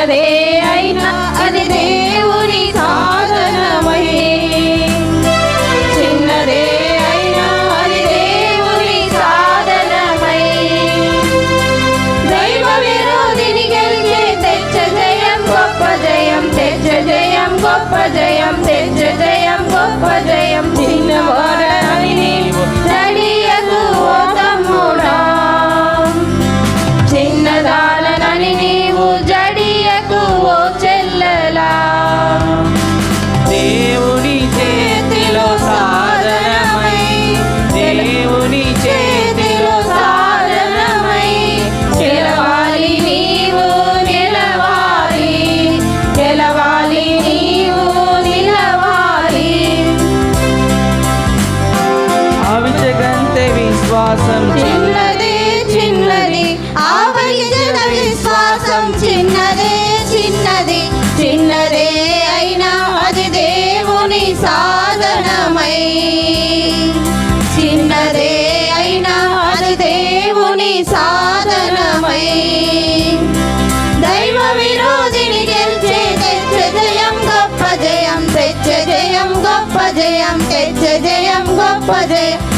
చిన్నదే విశ్వాసం. చిన్నది చిన్నది ఆవరించిన విశ్వాసం. చిన్నదే చిన్నది చిన్నదే అయినా అది దేవుని సాధనమై. చిన్నదే అయినా అది దేవుని సాధనమై. దైవ విరోధిని గెలిచే తెచ్చ జయం గొప్ప జయం తెచ్చ జయం గొప్ప జయం తెచ్చ జయం గొప్ప జయం.